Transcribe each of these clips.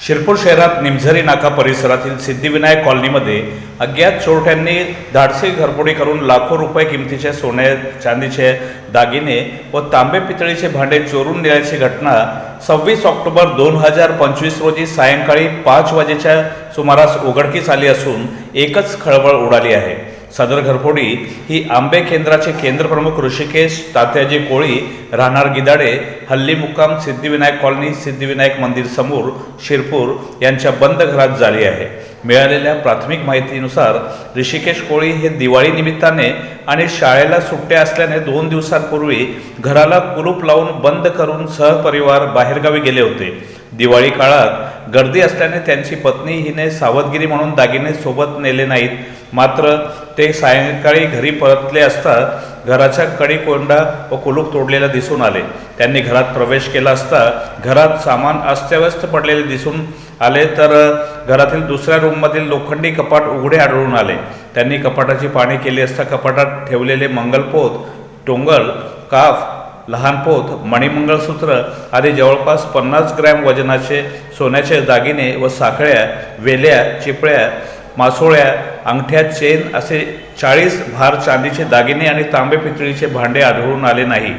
शिरपूर शहरात निमझरी नाका परिसरातील सिद्धिविनायक कॉलनीमध्ये अज्ञात चोरट्यांनी धाडसी घरफोडी करून लाखो रुपये किमतीचे सोने चांदीचे दागिने व तांबे पितळीचे भांडे चोरून नेल्याची घटना सव्वीस ऑक्टोबर दोन हजार पंचवीस रोजी सायंकाळी पाच वाजेच्या सुमारास उघडकीस आली असून एकच खळबळ उडाली आहे. सदर घरफोडी ही आंबे केंद्राचे केंद्रप्रमुख ऋषिकेश तात्याजी कोळी राहणार गिदाडे हल्ली मुक्काम सिद्धिविनायक कॉलनी सिद्धिविनायक मंदिर समोर शिरपूर यांच्या बंद घरात झाली आहे. मिळालेल्या प्राथमिक माहितीनुसार ऋषिकेश कोळी हे दिवाळी निमित्ताने आणि शाळेला सुट्ट्या असल्याने दोन दिवसांपूर्वी घराला कुलूप लावून बंद करून सहपरिवार बाहेरगावी गेले होते. दिवाळी काळात गर्दी असल्याने त्यांची पत्नी हिने सावधगिरी म्हणून दागिने सोबत नेले नाहीत. मात्र ते सायंकाळी घरी परतले असता घराच्या कडी कोंडा व कुलूप तोडलेला दिसून आले. त्यांनी घरात प्रवेश केला असता घरात सामान अस्त्यव्यस्त पडलेले दिसून आले तर घरातील दुसऱ्या रूममधील लोखंडी कपाट उघडे आढळून आले. त्यांनी कपाटाची पाणी केली असता कपाटात ठेवलेले मंगलपोत टोंगल काफ लहान पोत मणिमंगळसूत्र आदी जवळपास पन्नास ग्रॅम वजनाचे सोन्याचे दागिने व साखळ्या वेल्या चिपळ्या मासोळ्या अंगठ्या चेन असे चाळीस भार चांदीचे दागिने आणि तांबे पितळीचे भांडे आढळून आले नाही.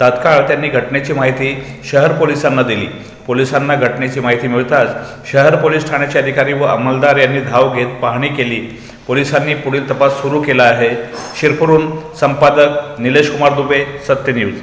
तात्काळ त्यांनी घटनेची माहिती शहर पोलिसांना दिली. पोलिसांना घटनेची माहिती मिळताच शहर पोलीस ठाण्याचे अधिकारी व अंमलदार यांनी धाव घेत पाहणी केली. पोलिसांनी पुढील तपास सुरू केला आहे. शिरपूरहून संपादक निलेश कुमार दुबे सत्य न्यूज